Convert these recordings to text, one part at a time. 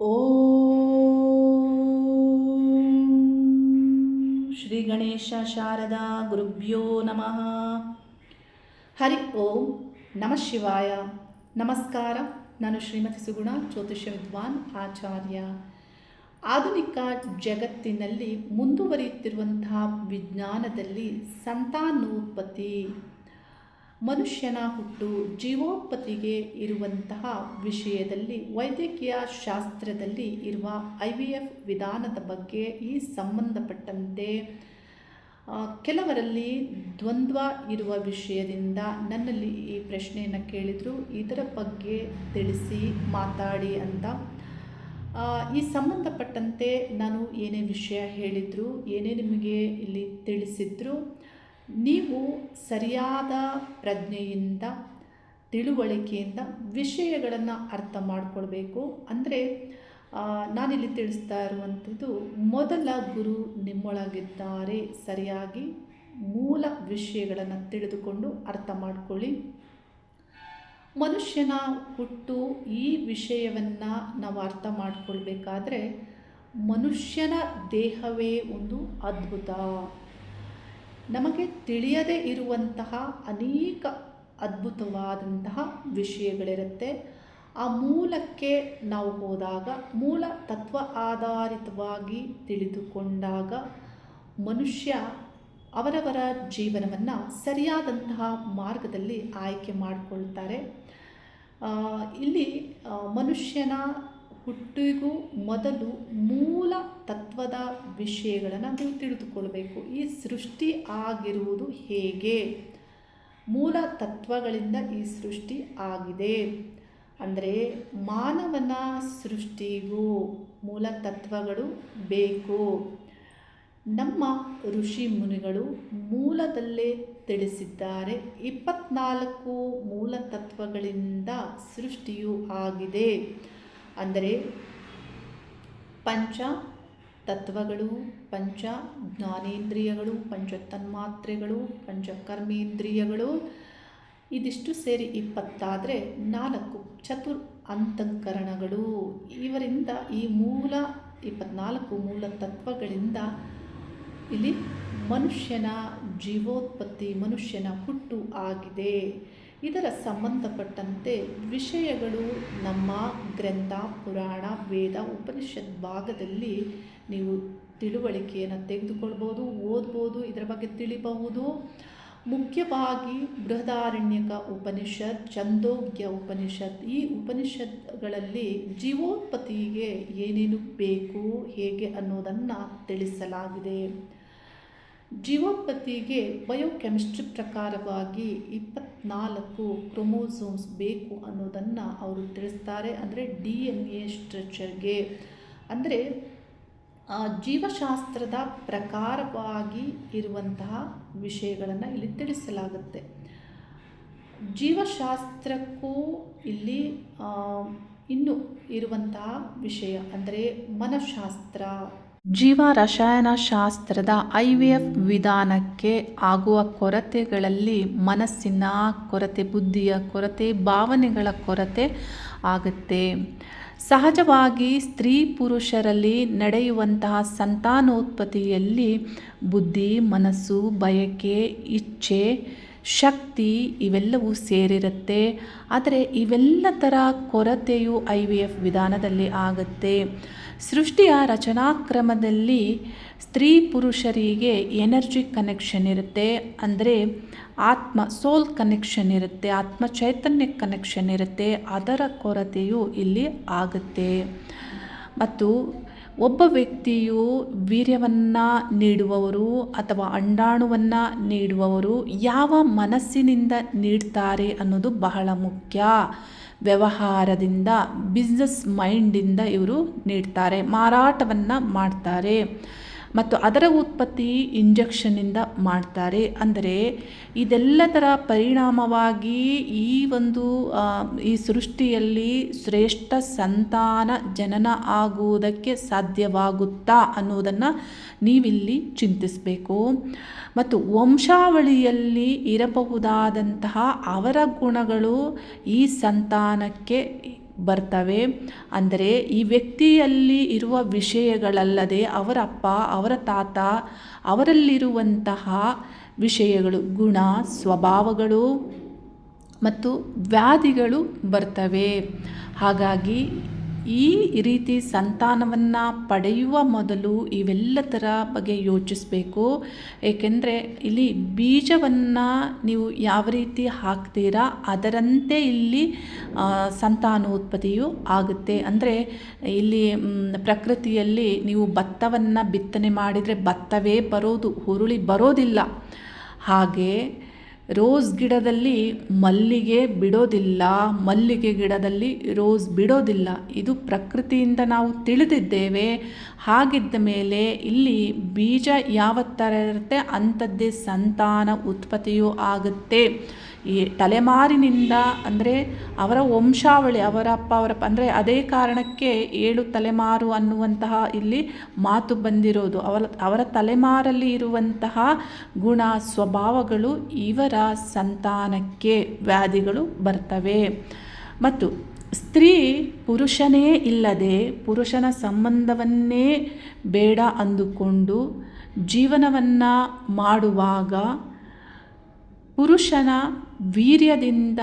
ಓಂ ಶ್ರೀ ಗಣೇಶ ಶಾರದಾ ಗುರುಭ್ಯೋ ನಮಃ ಹರಿ ಓಂ ನಮಃ ಶಿವಾಯ ನಮಸ್ಕಾರ ನಾನು ಶ್ರೀಮತಿ ಸುಗುಣ ಜ್ಯೋತಿಷ್ಯ ವಿದ್ವಾನ್ ಆಚಾರ್ಯ ಆಧುನಿಕ ಜಗತ್ತಿನಲ್ಲಿ ಮುಂದುವರಿಯುತ್ತಿರುವಂತಹ ವಿಜ್ಞಾನದಲ್ಲಿ ಸಂತಾನೋತ್ಪತ್ತಿ. ಮನುಷ್ಯನ ಹುಟ್ಟು ಜೀವೋತ್ಪತ್ತಿಗೆ ಇರುವಂತಹ ವಿಷಯದಲ್ಲಿ, ವೈದ್ಯಕೀಯ ಶಾಸ್ತ್ರದಲ್ಲಿ ಇರುವ ಐ ವಿ ಎಫ್ ವಿಧಾನದ ಬಗ್ಗೆ ಈ ಸಂಬಂಧಪಟ್ಟಂತೆ ಕೆಲವರಲ್ಲಿ ದ್ವಂದ್ವ ಇರುವ ವಿಷಯದಿಂದ ನನ್ನಲ್ಲಿ ಈ ಪ್ರಶ್ನೆಯನ್ನು ಕೇಳಿದರು. ಇದರ ಬಗ್ಗೆ ತಿಳಿಸಿ, ಮಾತಾಡಿ ಅಂತ. ಈ ಸಂಬಂಧಪಟ್ಟಂತೆ ನಾನು ಏನೇ ವಿಷಯ ಹೇಳಿದ್ರು, ಏನೇ ನಿಮಗೆ ಇಲ್ಲಿ ತಿಳಿಸಿದ್ರು ನೀವು ಸರಿಯಾದ ಪ್ರಜ್ಞೆಯಿಂದ, ತಿಳುವಳಿಕೆಯಿಂದ ವಿಷಯಗಳನ್ನು ಅರ್ಥ ಮಾಡಿಕೊಳ್ಬೇಕು. ಅಂದರೆ ನಾನಿಲ್ಲಿ ತಿಳಿಸ್ತಾ ಇರುವಂಥದ್ದು, ಮೊದಲ ಗುರು ನಿಮ್ಮೊಳಗಿದ್ದಾರೆ ಸರಿಯಾಗಿ, ಮೂಲ ವಿಷಯಗಳನ್ನು ತಿಳಿದುಕೊಂಡು ಅರ್ಥ ಮಾಡಿಕೊಳ್ಳಿ. ಮನುಷ್ಯನ ಹುಟ್ಟು ಈ ವಿಷಯವನ್ನು ನಾವು ಅರ್ಥ ಮಾಡಿಕೊಳ್ಬೇಕಾದ್ರೆ, ಮನುಷ್ಯನ ದೇಹವೇ ಒಂದು ಅದ್ಭುತ. ನಮಗೆ ತಿಳಿಯದೇ ಇರುವಂತಹ ಅನೇಕ ಅದ್ಭುತವಾದಂತಹ ವಿಷಯಗಳಿರುತ್ತೆ. ಆ ಮೂಲಕ್ಕೆ ನಾವು ಹೋದಾಗ, ಮೂಲ ತತ್ವ ಆಧಾರಿತವಾಗಿ ತಿಳಿದುಕೊಂಡಾಗ ಮನುಷ್ಯ ಅವರವರ ಜೀವನವನ್ನು ಸರಿಯಾದಂತಹ ಮಾರ್ಗದಲ್ಲಿ ಆಯ್ಕೆ ಮಾಡಿಕೊಳ್ತಾರೆ. ಇಲ್ಲಿ ಮನುಷ್ಯನ ಹುಟ್ಟಿಗೂ ಮೊದಲು ಮೂಲ ತತ್ವದ ವಿಷಯಗಳನ್ನು ನೀವು ತಿಳಿದುಕೊಳ್ಬೇಕು. ಈ ಸೃಷ್ಟಿ ಆಗಿರುವುದು ಹೇಗೆ? ಮೂಲ ತತ್ವಗಳಿಂದ ಈ ಸೃಷ್ಟಿ ಆಗಿದೆ. ಅಂದರೆ ಮಾನವನ ಸೃಷ್ಟಿಗೂ ಮೂಲ ತತ್ವಗಳು ಬೇಕು. ನಮ್ಮ ಋಷಿ ಮುನಿಗಳು ಮೂಲದಲ್ಲೇ ತಿಳಿಸಿದ್ದಾರೆ, ಇಪ್ಪತ್ನಾಲ್ಕು ಮೂಲ ತತ್ವಗಳಿಂದ ಸೃಷ್ಟಿಯು ಆಗಿದೆ. ಅಂದರೆ ಪಂಚ ತತ್ವಗಳು, ಪಂಚ ಜ್ಞಾನೇಂದ್ರಿಯಗಳು, ಪಂಚ ತನ್ಮಾತ್ರೆಗಳು, ಪಂಚ ಕರ್ಮೇಂದ್ರಿಯಗಳು, ಇದಿಷ್ಟು ಸೇರಿ ಇಪ್ಪತ್ತಾದರೆ ನಾಲ್ಕು ಚತುರ್ ಅಂತಃಕರಣಗಳು. ಇವರಿಂದ ಈ ಮೂಲ, ಇಪ್ಪತ್ನಾಲ್ಕು ಮೂಲ ತತ್ವಗಳಿಂದ ಇಲ್ಲಿ ಮನುಷ್ಯನ ಜೀವೋತ್ಪತ್ತಿ, ಮನುಷ್ಯನ ಹುಟ್ಟು ಆಗಿದೆ. ಇದರ ಸಂಬಂಧಪಟ್ಟಂತೆ ವಿಷಯಗಳು ನಮ್ಮ ಗ್ರಂಥ, ಪುರಾಣ, ವೇದ, ಉಪನಿಷತ್ ಭಾಗದಲ್ಲಿ ನೀವು ತಿಳುವಳಿಕೆಯನ್ನು ತೆಗೆದುಕೊಳ್ಬೋದು, ಓದ್ಬೋದು, ಇದರ ಬಗ್ಗೆ ತಿಳಿಬಹುದು. ಮುಖ್ಯವಾಗಿ ಬೃಹದಾರಣ್ಯಕ ಉಪನಿಷತ್ ಚಂದೋಗ್ಯ ಉಪನಿಷತ್, ಈ ಉಪನಿಷತ್ಗಳಲ್ಲಿ ಜೀವೋತ್ಪತ್ತಿಗೆ ಏನೇನು ಬೇಕು, ಹೇಗೆ ಅನ್ನೋದನ್ನು ತಿಳಿಸಲಾಗಿದೆ. ಜೀವೋತ್ಪತ್ತಿಗೆ ಬಯೋಕೆಮಿಸ್ಟ್ರಿ ಪ್ರಕಾರವಾಗಿ ಇಪ್ಪತ್ನಾಲ್ಕು ಕ್ರೊಮೋಸೋಮ್ಸ್ ಬೇಕು ಅನ್ನೋದನ್ನು ಅವರು ತಿಳಿಸ್ತಾರೆ. ಅಂದರೆ ಡಿ ಎನ್ ಎ ಸ್ಟ್ರಕ್ಚರ್ಗೆ ಅಂದರೆ ಜೀವಶಾಸ್ತ್ರದ ಪ್ರಕಾರವಾಗಿ ಇರುವಂತಹ ವಿಷಯಗಳನ್ನು ಇಲ್ಲಿ ತಿಳಿಸಲಾಗುತ್ತೆ. ಜೀವಶಾಸ್ತ್ರಕ್ಕೂ ಇಲ್ಲಿ ಇನ್ನು ಇರುವಂತಹ ವಿಷಯ ಅಂದರೆ ಮನಃಶಾಸ್ತ್ರ ಜೀವ ರಸಾಯನಶಾಸ್ತ್ರದ ಐ ವಿ ಎಫ್ ವಿಧಾನಕ್ಕೆ ಆಗುವ ಕೊರತೆಗಳಲ್ಲಿ ಮನಸ್ಸಿನ ಕೊರತೆ, ಬುದ್ಧಿಯ ಕೊರತೆ, ಭಾವನೆಗಳ ಕೊರತೆ ಆಗುತ್ತೆ. ಸಹಜವಾಗಿ ಸ್ತ್ರೀ ಪುರುಷರಲ್ಲಿ ನಡೆಯುವಂತಹ ಸಂತಾನೋತ್ಪತ್ತಿಯಲ್ಲಿ ಬುದ್ಧಿ, ಮನಸ್ಸು, ಬಯಕೆ, ಇಚ್ಛೆ, ಶಕ್ತಿ ಇವೆಲ್ಲವೂ ಸೇರಿರುತ್ತೆ. ಆದರೆ ಇವೆಲ್ಲ ಥರ ಕೊರತೆಯು ಐ ವಿ ಎಫ್ ವಿಧಾನದಲ್ಲಿ ಆಗುತ್ತೆ. ಸೃಷ್ಟಿಯ ರಚನಾಕ್ರಮದಲ್ಲಿ ಸ್ತ್ರೀ ಪುರುಷರಿಗೆ ಎನರ್ಜಿ ಕನೆಕ್ಷನ್ ಇರುತ್ತೆ, ಅಂದರೆ ಆತ್ಮ ಸೋಲ್ ಕನೆಕ್ಷನ್ ಇರುತ್ತೆ, ಆತ್ಮ ಚೈತನ್ಯ ಕನೆಕ್ಷನ್ ಇರುತ್ತೆ, ಅದರ ಕೊರತೆಯು ಇಲ್ಲಿ ಆಗುತ್ತೆ. ಮತ್ತು ಒಬ್ಬ ವ್ಯಕ್ತಿಯು ವೀರ್ಯವನ್ನು ನೀಡುವವರು ಅಥವಾ ಅಂಡಾಣುವನ್ನು ನೀಡುವವರು ಯಾವ ಮನಸ್ಸಿನಿಂದ ನೀಡ್ತಾರೆ ಅನ್ನೋದು ಬಹಳ ಮುಖ್ಯ. ವ್ಯವಹಾರದಿಂದ ಬಿಸ್ನೆಸ್ ಮೈಂಡಿಂದ ಇವರು ನೀಡ್ತಾರೆ ಮಾರಾಟವನ್ನು ಮಾಡ್ತಾರೆ. ಮತ್ತು ಅದರ ಉತ್ಪತ್ತಿ ಇಂಜೆಕ್ಷನ್ನಿಂದ ಮಾಡ್ತಾರೆ. ಅಂದರೆ ಇದೆಲ್ಲ ಥರ ಪರಿಣಾಮವಾಗಿ ಈ ಒಂದು ಈ ಸೃಷ್ಟಿಯಲ್ಲಿ ಶ್ರೇಷ್ಠ ಸಂತಾನ ಜನನ ಆಗುವುದಕ್ಕೆ ಸಾಧ್ಯವಾಗುತ್ತಾ ಅನ್ನೋದನ್ನು ನೀವಿಲ್ಲಿ ಚಿಂತಿಸಬೇಕು. ಮತ್ತು ವಂಶಾವಳಿಯಲ್ಲಿ ಇರಬಹುದಾದಂತಹ ಅವರ ಗುಣಗಳು ಈ ಸಂತಾನಕ್ಕೆ ಬರ್ತವೆ. ಅಂದರೆ ಈ ವ್ಯಕ್ತಿಯಲ್ಲಿ ಇರುವ ವಿಷಯಗಳಲ್ಲದೆ ಅವರ ಅಪ್ಪ, ಅವರ ತಾತ, ಅವರಲ್ಲಿರುವಂತಹ ವಿಷಯಗಳು, ಗುಣ, ಸ್ವಭಾವಗಳು ಮತ್ತು ವ್ಯಾಧಿಗಳು ಬರ್ತವೆ. ಹಾಗಾಗಿ ಈ ರೀತಿ ಸಂತಾನವನ್ನು ಪಡೆಯುವ ಮೊದಲು ಇವೆಲ್ಲದರ ಬಗ್ಗೆ ಯೋಚಿಸಬೇಕು. ಏಕೆಂದರೆ ಇಲ್ಲಿ ಬೀಜವನ್ನು ನೀವು ಯಾವ ರೀತಿ ಹಾಕ್ತೀರಾ, ಅದರಂತೆ ಇಲ್ಲಿ ಸಂತಾನೋತ್ಪತ್ತಿಯು ಆಗುತ್ತೆ. ಅಂದರೆ ಇಲ್ಲಿ ಪ್ರಕೃತಿಯಲ್ಲಿ ನೀವು ಭತ್ತವನ್ನು ಬಿತ್ತನೆ ಮಾಡಿದರೆ ಭತ್ತವೇ ಬರೋದು, ಹುರುಳಿ ಬರೋದಿಲ್ಲ. ಹಾಗೆ ರೋಸ್ ಗಿಡದಲ್ಲಿ ಮಲ್ಲಿಗೆ ಬಿಡೋದಿಲ್ಲ, ಮಲ್ಲಿಗೆ ಗಿಡದಲ್ಲಿ ರೋಸ್ ಬಿಡೋದಿಲ್ಲ. ಇದು ಪ್ರಕೃತಿಯಿಂದ ನಾವು ತಿಳಿದಿದ್ದೇವೆ. ಹಾಗಿದ್ದ ಮೇಲೆ ಇಲ್ಲಿ ಬೀಜ ಯಾವ ಥರ ಇರುತ್ತೆ ಅಂಥದ್ದೇ ಸಂತಾನ ಉತ್ಪತ್ತಿಯೂ ಆಗುತ್ತೆ. ಈ ತಲೆಮಾರಿನಿಂದ ಅಂದರೆ ಅವರ ವಂಶಾವಳಿ, ಅವರ ಅಪ್ಪ, ಅವರ ಅಂದರೆ ಅದೇ ಕಾರಣಕ್ಕೆ ಏಳು ತಲೆಮಾರು ಅನ್ನುವಂತಹ ಇಲ್ಲಿ ಮಾತು ಬಂದಿರೋದು. ಅವರ ಅವರ ತಲೆಮಾರಲ್ಲಿ ಇರುವಂತಹ ಗುಣ ಸ್ವಭಾವಗಳು ಇವರ ಸಂತಾನಕ್ಕೆ ವ್ಯಾಧಿಗಳು ಬರ್ತವೆ. ಮತ್ತು ಸ್ತ್ರೀ ಪುರುಷನೇ ಇಲ್ಲದೆ ಪುರುಷನ ಸಂಬಂಧವನ್ನೇ ಬೇಡ ಅಂದುಕೊಂಡು ಜೀವನವನ್ನು ಮಾಡುವಾಗ ಪುರುಷನ ವೀರ್ಯದಿಂದ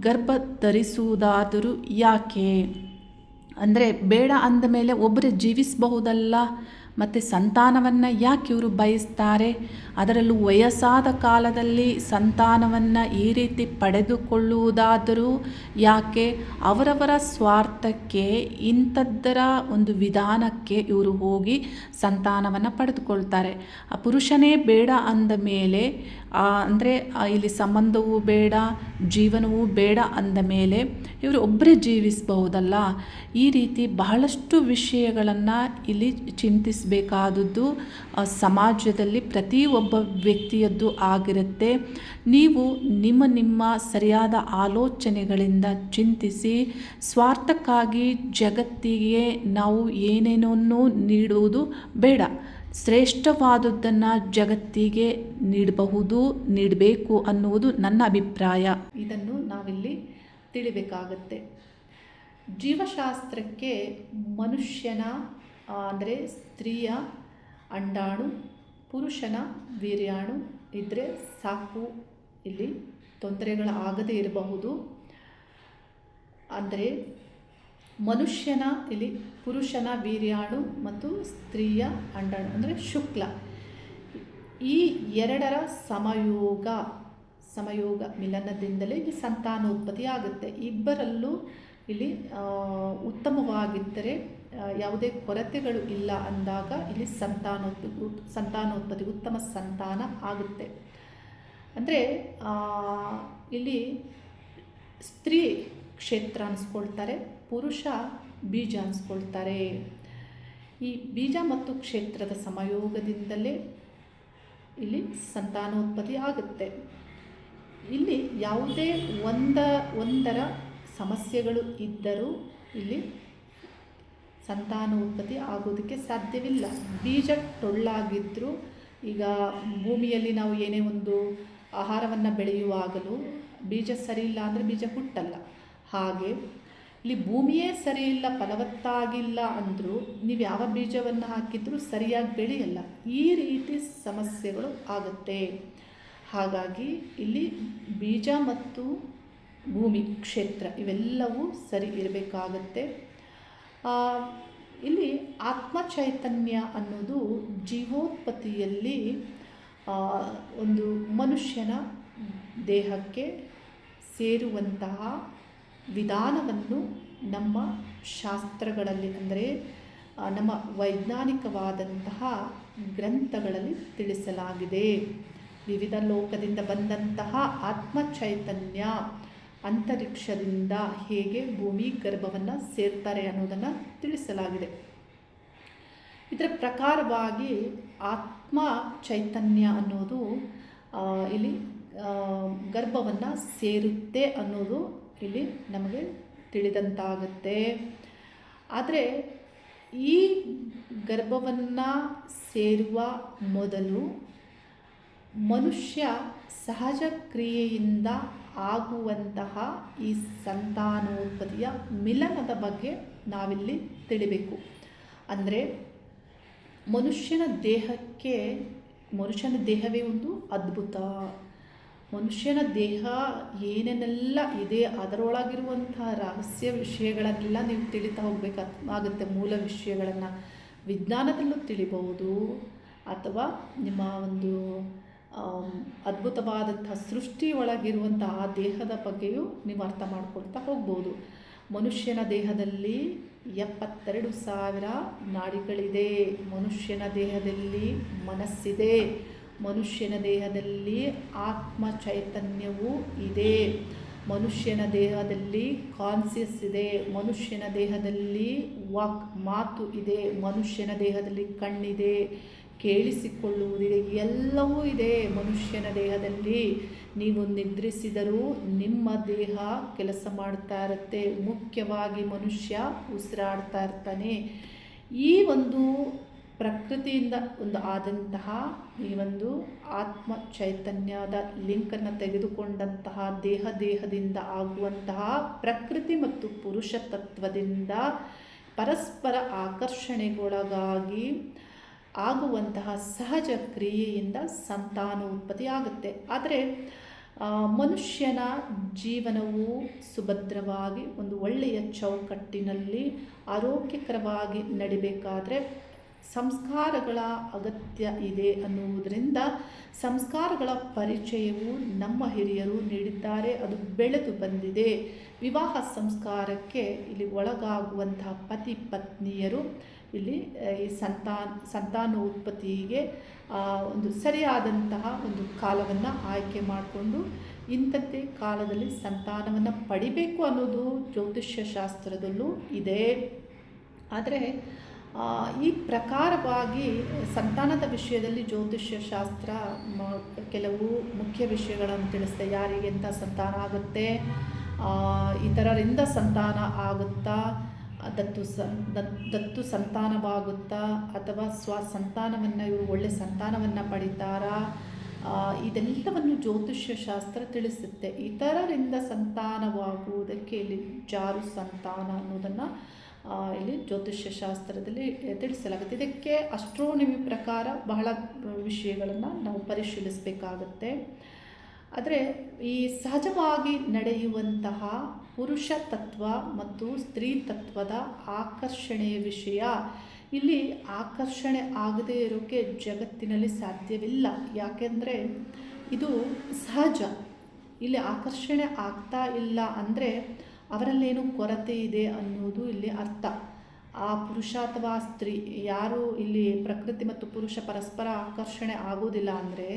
ಗರ್ಭ ಧರಿಸುವುದಾದರೂ ಯಾಕೆ? ಅಂದರೆ ಬೇಡ ಅಂದ ಮೇಲೆ ಒಬ್ಬರೇ ಜೀವಿಸಬಹುದಲ್ಲ? ಮತ್ತು ಸಂತಾನವನ್ನು ಯಾಕೆ ಇವರು ಬಯಸ್ತಾರೆ? ಅದರಲ್ಲೂ ವಯಸ್ಸಾದ ಕಾಲದಲ್ಲಿ ಸಂತಾನವನ್ನು ಈ ರೀತಿ ಪಡೆದುಕೊಳ್ಳುವುದಾದರೂ ಯಾಕೆ? ಅವರವರ ಸ್ವಾರ್ಥಕ್ಕೆ, ಇಂಥದ್ದರ ಒಂದು ವಿಧಾನಕ್ಕೆ ಇವರು ಹೋಗಿ ಸಂತಾನವನ್ನು ಪಡೆದುಕೊಳ್ತಾರೆ. ಆ ಪುರುಷನೇ ಬೇಡ ಅಂದ ಮೇಲೆ ಅಂದರೆ ಇಲ್ಲಿ ಸಂಬಂಧವೂ ಬೇಡ, ಜೀವನವೂ ಬೇಡ ಅಂದ ಮೇಲೆ ಇವರು ಒಬ್ಬರೇ ಜೀವಿಸಬಹುದಲ್ಲ? ಈ ರೀತಿ ಬಹಳಷ್ಟು ವಿಷಯಗಳನ್ನು ಇಲ್ಲಿ ಚಿಂತಿಸಬೇಕಾದದ್ದು ಆ, ಸಮಾಜದಲ್ಲಿ ಪ್ರತಿಯೊಬ್ಬ ವ್ಯಕ್ತಿಯದ್ದು ಆಗಿರುತ್ತೆ. ನೀವು ನಿಮ್ಮ ನಿಮ್ಮ ಸರಿಯಾದ ಆಲೋಚನೆಗಳಿಂದ ಚಿಂತಿಸಿ ಸ್ವಾರ್ಥಕ್ಕಾಗಿ ಜಗತ್ತಿಗೆ ನಾವು ಏನೇನನ್ನು ನೀಡುವುದು ಬೇಡ. ಶ್ರೇಷ್ಠವಾದದ್ದನ್ನು ಜಗತ್ತಿಗೆ ನೀಡಬಹುದು ನೀಡಬೇಕು ಅನ್ನುವುದು ನನ್ನ ಅಭಿಪ್ರಾಯ. ಇದನ್ನು ನಾವಿಲ್ಲಿ ತಿಳಿಬೇಕಾಗತ್ತೆ. ಜೀವಶಾಸ್ತ್ರಕ್ಕೆ ಮನುಷ್ಯನ ಅಂದರೆ ಸ್ತ್ರೀಯ ಅಂಡಾಣು, ಪುರುಷನ ವೀರ್ಯಾಣು ಇದ್ದರೆ ಸಾಕು. ಇಲ್ಲಿ ತೊಂದರೆಗಳಾಗದೇ ಇರಬಹುದು. ಅಂದರೆ ಮನುಷ್ಯನ, ಇಲ್ಲಿ ಪುರುಷನ ವೀರ್ಯಾಣು ಮತ್ತು ಸ್ತ್ರೀಯ ಅಂಡಾಣು, ಅಂದರೆ ಶುಕ್ಲ. ಈ ಎರಡರ ಸಮಯೋಗ ಸಮಯೋಗ ಮಿಲನದಿಂದಲೇ ಇಲ್ಲಿ ಸಂತಾನೋತ್ಪತ್ತಿ ಆಗುತ್ತೆ ಇಬ್ಬರಲ್ಲೂ ಇಲ್ಲಿ ಉತ್ತಮವಾಗಿದ್ದರೆ ಯಾವುದೇ ಕೊರತೆಗಳು ಇಲ್ಲ ಅಂದಾಗ ಇಲ್ಲಿ ಸಂತಾನೋತ್ಪತ್ತಿ ಸಂತಾನೋತ್ಪತ್ತಿ, ಉತ್ತಮ ಸಂತಾನ ಆಗುತ್ತೆ. ಅಂದರೆ ಇಲ್ಲಿ ಸ್ತ್ರೀ ಕ್ಷೇತ್ರ ಅನ್ಸ್ಕೊಳ್ತಾರೆ, ಪುರುಷ ಬೀಜ ಅನ್ಸ್ಕೊಳ್ತಾರೆ. ಈ ಬೀಜ ಮತ್ತು ಕ್ಷೇತ್ರದ ಸಮಯೋಗದಿಂದಲೇ ಇಲ್ಲಿ ಸಂತಾನೋತ್ಪತ್ತಿ ಆಗುತ್ತೆ. ಇಲ್ಲಿ ಯಾವುದೇ ಒಂದ, ಒಂದರ ಸಮಸ್ಯೆಗಳು ಇದ್ದರೂ ಇಲ್ಲಿ ಸಂತಾನೋತ್ಪತ್ತಿ ಆಗೋದಕ್ಕೆ ಸಾಧ್ಯವಿಲ್ಲ. ಬೀಜ ಟೊಳ್ಳಾಗಿದ್ದರೂ ಈಗ ಭೂಮಿಯಲ್ಲಿ ನಾವು ಏನೇ ಒಂದು ಆಹಾರವನ್ನು ಬೆಳೆಯುವಾಗಲೂ ಬೀಜ ಸರಿ ಇಲ್ಲ ಅಂದರೆ ಬೀಜ ಹುಟ್ಟಲ್ಲ. ಹಾಗೆ ಇಲ್ಲಿ ಭೂಮಿಯೇ ಸರಿ ಇಲ್ಲ ಫಲವತ್ತಾಗಿಲ್ಲ ಅಂದರೂ ನೀವು ಯಾವ ಬೀಜವನ್ನು ಹಾಕಿದರೂ ಸರಿಯಾಗಿ ಬೆಳೆಯಲ್ಲ. ಈ ರೀತಿ ಸಮಸ್ಯೆಗಳು ಆಗುತ್ತೆ. ಹಾಗಾಗಿ ಇಲ್ಲಿ ಬೀಜ ಮತ್ತು ಭೂಮಿ ಕ್ಷೇತ್ರ ಇವೆಲ್ಲವೂ ಸರಿ ಇರಬೇಕಾಗತ್ತೆ. ಇಲ್ಲಿ ಆತ್ಮ ಚೈತನ್ಯ ಅನ್ನೋದು ಜೀವೋತ್ಪತ್ತಿಯಲ್ಲಿ ಒಂದು ಮನುಷ್ಯನ ದೇಹಕ್ಕೆ ಸೇರುವಂತಹ ವಿಧಾನವನ್ನು ನಮ್ಮ ಶಾಸ್ತ್ರಗಳಲ್ಲಿ ಅಂದರೆ ನಮ್ಮ ವೈಜ್ಞಾನಿಕವಾದಂತಹ ಗ್ರಂಥಗಳಲ್ಲಿ ತಿಳಿಸಲಾಗಿದೆ. ವಿವಿಧ ಲೋಕದಿಂದ ಬಂದಂತಹ ಆತ್ಮ ಚೈತನ್ಯ ಅಂತರಿಕ್ಷದಿಂದ ಹೇಗೆ ಭೂಮಿ ಗರ್ಭವನ್ನು ಸೇರ್ತಾರೆ ಅನ್ನೋದನ್ನು ತಿಳಿಸಲಾಗಿದೆ. ಇದರ ಪ್ರಕಾರವಾಗಿ ಆತ್ಮ ಚೈತನ್ಯ ಅನ್ನೋದು ಇಲ್ಲಿ ಗರ್ಭವನ್ನು ಸೇರುತ್ತೆ ಅನ್ನೋದು ಇಲ್ಲಿ ನಮಗೆ ತಿಳಿದಂತಾಗುತ್ತೆ. ಆದರೆ ಈ ಗರ್ಭವನ್ನು ಸೇರುವ ಮೊದಲು ಮನುಷ್ಯ ಸಹಜ ಕ್ರಿಯೆಯಿಂದ ಆಗುವಂತಹ ಈ ಸಂತಾನೋತ್ಪತ್ತಿಯ ಮಿಲನದ ಬಗ್ಗೆ ನಾವಿಲ್ಲಿ ತಿಳಿಬೇಕು. ಅಂದರೆ ಮನುಷ್ಯನ ದೇಹಕ್ಕೆ, ಮನುಷ್ಯನ ದೇಹವೇ ಒಂದು ಅದ್ಭುತ. ಮನುಷ್ಯನ ದೇಹ ಏನೇನೆಲ್ಲ ಇದೆ, ಅದರೊಳಗಿರುವಂತಹ ರಹಸ್ಯ ವಿಷಯಗಳನ್ನೆಲ್ಲ ನೀವು ತಿಳಿತಾ ಹೋಗಬೇಕಾಗುತ್ತೆ ಮೂಲ ವಿಷಯಗಳನ್ನು. ವಿಜ್ಞಾನದಲ್ಲೂ ತಿಳಿಬಹುದು. ಅಥವಾ ನಿಮ್ಮ ಒಂದು ಆಮ್, ಅದ್ಭುತವಾದಂತಹ ಸೃಷ್ಟಿ ಒಳಗಿರುವಂಥ ಆ ದೇಹದ ಬಗ್ಗೆಯೂ ನೀವು ಅರ್ಥ ಮಾಡ್ಕೊಳ್ತಾ ಹೋಗ್ಬೋದು. ಮನುಷ್ಯನ ದೇಹದಲ್ಲಿ ಎಪ್ಪತ್ತೆರಡು ಸಾವಿರ ನಾಡಿಗಳಿದೆ. ಮನುಷ್ಯನ ದೇಹದಲ್ಲಿ ಮನಸ್ಸಿದೆ. ಮನುಷ್ಯನ ದೇಹದಲ್ಲಿ ಆತ್ಮ ಚೈತನ್ಯವೂ ಇದೆ. ಮನುಷ್ಯನ ದೇಹದಲ್ಲಿ ಕಾನ್ಸಿಯಸ್ ಇದೆ. ಮನುಷ್ಯನ ದೇಹದಲ್ಲಿ ವಾಕ್ ಮಾತು ಇದೆ. ಮನುಷ್ಯನ ದೇಹದಲ್ಲಿ ಕಣ್ಣಿದೆ. ಕೇಳಿಸಿಕೊಳ್ಳುವುದಿದೆ. ಎಲ್ಲವೂ ಇದೆ ಮನುಷ್ಯನ ದೇಹದಲ್ಲಿ. ನೀವು ನಿದ್ರಿಸಿದರೂ ನಿಮ್ಮ ದೇಹ ಕೆಲಸ ಮಾಡ್ತಾ ಇರುತ್ತೆ. ಮುಖ್ಯವಾಗಿ ಮನುಷ್ಯ ಉಸಿರಾಡ್ತಾ ಇರ್ತಾನೆ. ಈ ಒಂದು ಪ್ರಕೃತಿಯಿಂದ ಒಂದು ಆದಂತಹ ಈ ಒಂದು ಆತ್ಮ ಚೈತನ್ಯದ ಲಿಂಕನ್ನು ತೆಗೆದುಕೊಂಡಂತಹ ದೇಹ ದೇಹದಿಂದ ಆಗುವಂತಹ ಪ್ರಕೃತಿ ಮತ್ತು ಪುರುಷ ತತ್ವದಿಂದ ಪರಸ್ಪರ ಆಕರ್ಷಣೆಗೊಳಗಾಗಿ ಆಗುವಂತಹ ಸಹಜ ಕ್ರಿಯೆಯಿಂದ ಸಂತಾನೋತ್ಪತ್ತಿ ಆಗುತ್ತೆ ಆದರೆ ಮನುಷ್ಯನ ಜೀವನವು ಸುಭದ್ರವಾಗಿ, ಒಂದು ಒಳ್ಳೆಯ ಚೌಕಟ್ಟಿನಲ್ಲಿ ಆರೋಗ್ಯಕರವಾಗಿ ನಡಿಬೇಕಾದರೆ ಸಂಸ್ಕಾರಗಳ ಅಗತ್ಯ ಇದೆ ಅನ್ನುವುದರಿಂದ ಸಂಸ್ಕಾರಗಳ ಪರಿಚಯವು ನಮ್ಮ ಹಿರಿಯರು ನೀಡಿದ್ದಾರೆ. ಅದು ಬೆಳೆದು ಬಂದಿದೆ. ವಿವಾಹ ಸಂಸ್ಕಾರಕ್ಕೆ ಇಲ್ಲಿ ಒಳಗಾಗುವಂತಹ ಪತಿ ಪತ್ನಿಯರು ಇಲ್ಲಿ ಈ ಸಂತಾನ ಸಂತಾನೋತ್ಪತ್ತಿಗೆ ಒಂದು ಸರಿಯಾದಂತಹ ಒಂದು ಕಾಲವನ್ನು ಆಯ್ಕೆ ಮಾಡಿಕೊಂಡು ಇಂಥದ್ದೇ ಕಾಲದಲ್ಲಿ ಸಂತಾನವನ್ನು ಪಡಿಬೇಕು ಅನ್ನೋದು ಜ್ಯೋತಿಷ್ಯ ಶಾಸ್ತ್ರದಲ್ಲೂ ಇದೆ. ಆದರೆ ಈ ಪ್ರಕಾರವಾಗಿ ಸಂತಾನದ ವಿಷಯದಲ್ಲಿ ಜ್ಯೋತಿಷ್ಯ ಶಾಸ್ತ್ರ ಕೆಲವು ಮುಖ್ಯ ವಿಷಯಗಳನ್ನು ತಿಳಿಸ್ತದೆ ಯಾರಿಗೆ ಎಂಥ ಸಂತಾನ ಆಗುತ್ತೆ ಇತರರಿಂದ ಸಂತಾನ ಆಗುತ್ತಾ ದತ್ತು ಸ ದತ್- ದತ್ತು ಸಂತಾನವಾಗುತ್ತಾ ಅಥವಾ ಸ್ವ ಸಂತಾನವನ್ನು ಇವರು ಒಳ್ಳೆಯ ಸಂತಾನವನ್ನು ಪಡಿತಾರಾ? ಇದೆಲ್ಲವನ್ನು ಜ್ಯೋತಿಷ್ಯ ಶಾಸ್ತ್ರ ತಿಳಿಸುತ್ತೆ. ಇತರರಿಂದ ಸಂತಾನವಾಗುವುದಕ್ಕೆ ಇಲ್ಲಿ ಜಾರು ಸಂತಾನ ಅನ್ನೋದನ್ನು ಇಲ್ಲಿ ಜ್ಯೋತಿಷ್ಯ ಶಾಸ್ತ್ರದಲ್ಲಿ ತಿಳಿಸಲಾಗುತ್ತೆ. ಇದಕ್ಕೆ ಅಸ್ಟ್ರೋನಮಿ ಪ್ರಕಾರ ಬಹಳ ವಿಷಯಗಳನ್ನು ನಾವು ಪರಿಶೀಲಿಸಬೇಕಾಗತ್ತೆ. ಆದರೆ ಈ ಸಹಜವಾಗಿ ನಡೆಯುವಂತಹ ಪುರುಷ ತತ್ವ ಮತ್ತು ಸ್ತ್ರೀ ತತ್ವದ ಆಕರ್ಷಣೆಯ ವಿಷಯ, ಇಲ್ಲಿ ಆಕರ್ಷಣೆ ಆಗದೇ ಇರೋಕ್ಕೆ ಜಗತ್ತಿನಲ್ಲಿ ಸಾಧ್ಯವಿಲ್ಲ. ಯಾಕೆಂದರೆ ಇದು ಸಹಜ. ಇಲ್ಲಿ ಆಕರ್ಷಣೆ ಆಗ್ತಾ ಇಲ್ಲ ಅಂದರೆ ಅವರಲ್ಲೇನು ಕೊರತೆ ಇದೆ ಅನ್ನೋದು ಇಲ್ಲಿ ಅರ್ಥ. ಆ ಪುರುಷ ಅಥವಾ ಸ್ತ್ರೀ ಯಾರು ಇಲ್ಲಿ ಪ್ರಕೃತಿ ಮತ್ತು ಪುರುಷ ಪರಸ್ಪರ ಆಕರ್ಷಣೆ ಆಗೋದಿಲ್ಲ ಅಂದರೆ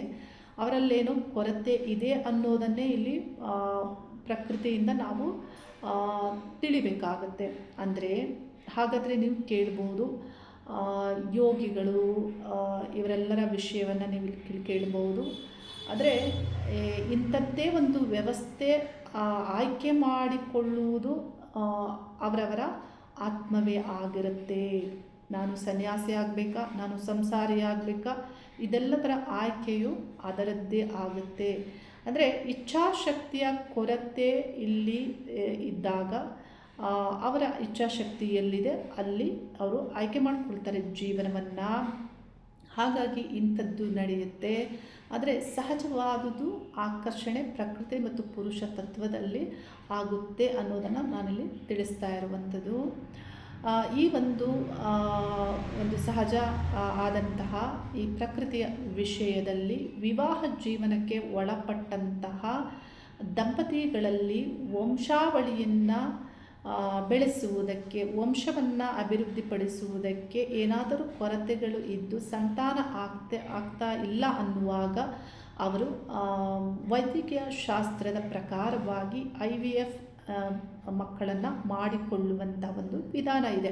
ಅವರಲ್ಲೇನೋ ಕೊರತೆ ಇದೆ ಅನ್ನೋದನ್ನೇ ಇಲ್ಲಿ ಪ್ರಕೃತಿಯಿಂದ ನಾವು ತಿಳಿಬೇಕಾಗತ್ತೆ. ಅಂದರೆ ಹಾಗಾದರೆ ನೀವು ಕೇಳ್ಬೋದು ಯೋಗಿಗಳು ಇವರೆಲ್ಲರ ವಿಷಯವನ್ನು ನೀವು ಇಲ್ಲಿ ಕೇಳ್ಬೋದು. ಆದರೆ ಇಂಥದ್ದೇ ಒಂದು ವ್ಯವಸ್ಥೆ ಆಯ್ಕೆ ಮಾಡಿಕೊಳ್ಳುವುದು ಅವರವರ ಆತ್ಮವೇ ಆಗಿರುತ್ತೆ. ನಾನು ಸನ್ಯಾಸಿ ಆಗಬೇಕಾ? ನಾನು ಸಂಸಾರಿ ಆಗಬೇಕಾ? ಇದೆಲ್ಲದರ ಆಯ್ಕೆಯು ಅದರದ್ದೇ ಆಗುತ್ತೆ. ಅಂದರೆ ಇಚ್ಛಾಶಕ್ತಿಯ ಕೊರತೆ ಇಲ್ಲಿ ಇದ್ದಾಗ ಅವರ ಇಚ್ಛಾಶಕ್ತಿ ಎಲ್ಲಿದೆ ಅಲ್ಲಿ ಅವರು ಆಯ್ಕೆ ಮಾಡಿಕೊಳ್ತಾರೆ ಜೀವನವನ್ನು. ಹಾಗಾಗಿ ಇಂಥದ್ದು ನಡೆಯುತ್ತೆ. ಆದರೆ ಸಹಜವಾದುದು ಆಕರ್ಷಣೆ ಪ್ರಕೃತಿ ಮತ್ತು ಪುರುಷ ತತ್ವದಲ್ಲಿ ಆಗುತ್ತೆ ಅನ್ನೋದನ್ನು ನಾನಿಲ್ಲಿ ತಿಳಿಸ್ತಾ ಇರುವಂಥದ್ದು. ಈ ಒಂದು ಒಂದು ಸಹಜ ಆದಂತಹ ಈ ಪ್ರಕೃತಿಯ ವಿಷಯದಲ್ಲಿ ವಿವಾಹ ಜೀವನಕ್ಕೆ ಒಳಪಟ್ಟಂತಹ ದಂಪತಿಗಳಲ್ಲಿ ವಂಶಾವಳಿಯನ್ನು ಬೆಳೆಸುವುದಕ್ಕೆ, ವಂಶವನ್ನು ಅಭಿವೃದ್ಧಿಪಡಿಸುವುದಕ್ಕೆ ಏನಾದರೂ ಕೊರತೆಗಳು ಇದ್ದು ಸಂತಾನ ಆಗ್ತೆ, ಆಗ್ತಾ ಇಲ್ಲ ಅನ್ನುವಾಗ ಅವರು ವೈದ್ಯಕೀಯ ಶಾಸ್ತ್ರದ ಪ್ರಕಾರವಾಗಿ ಐ ವಿ ಎಫ್ ಮಕ್ಕಳನ್ನು ಮಾಡಿಕೊಳ್ಳುವಂಥ ಒಂದು ವಿಧಾನ ಇದೆ.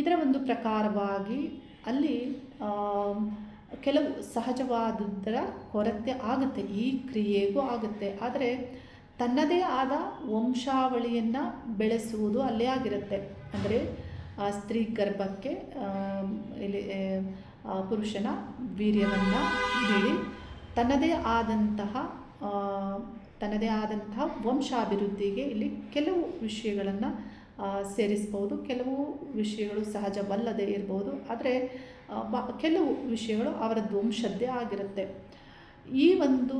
ಇದರ ಒಂದು ಪ್ರಕಾರವಾಗಿ ಅಲ್ಲಿ ಕೆಲವು ಸಹಜವಾದುದರ ಕೊರತೆ ಆಗುತ್ತೆ, ಈ ಕ್ರಿಯೆಗೂ ಆಗುತ್ತೆ. ಆದರೆ ತನ್ನದೇ ಆದ ವಂಶಾವಳಿಯನ್ನು ಬೆಳೆಸುವುದು ಅಲ್ಲೇ ಆಗಿರುತ್ತೆ. ಅಂದರೆ ಸ್ತ್ರೀ ಗರ್ಭಕ್ಕೆ ಇಲ್ಲಿ ಪುರುಷನ ವೀರ್ಯವನ್ನು ನೀಡಿ ತನ್ನದೇ ಆದಂತಹ ತನ್ನದೇ ಆದಂತಹ ವಂಶಾಭಿವೃದ್ಧಿಗೆ ಇಲ್ಲಿ ಕೆಲವು ವಿಷಯಗಳನ್ನು ಸೇರಿಸ್ಬೋದು ಕೆಲವು ವಿಷಯಗಳು ಸಹಜವಲ್ಲದೆ ಇರ್ಬೋದು ಆದರೆ ಕೆಲವು ವಿಷಯಗಳು ಅವರ ವಂಶದ್ದೇ ಆಗಿರುತ್ತೆ. ಈ ಒಂದು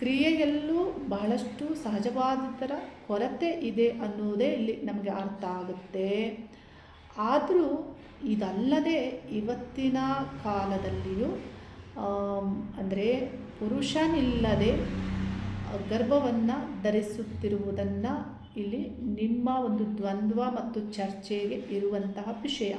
ಕ್ರಿಯೆಯಲ್ಲೂ ಬಹಳಷ್ಟು ಸಹಜವಾದದರ ಕೊರತೆ ಇದೆ ಅನ್ನೋದೇ ಇಲ್ಲಿ ನಮಗೆ ಅರ್ಥ ಆಗುತ್ತೆ. ಆದರೂ ಇದಲ್ಲದೆ ಇವತ್ತಿನ ಕಾಲದಲ್ಲಿಯೂ ಅಂದರೆ ಪುರುಷನಿಲ್ಲದೆ ಗರ್ಭವನ್ನು ಧರಿಸುತ್ತಿರುವುದನ್ನು ಇಲ್ಲಿ ನಿಮ್ಮ ಒಂದು ದ್ವಂದ್ವ ಮತ್ತು ಚರ್ಚೆಗೆ ಇರುವಂತಹ ವಿಷಯ.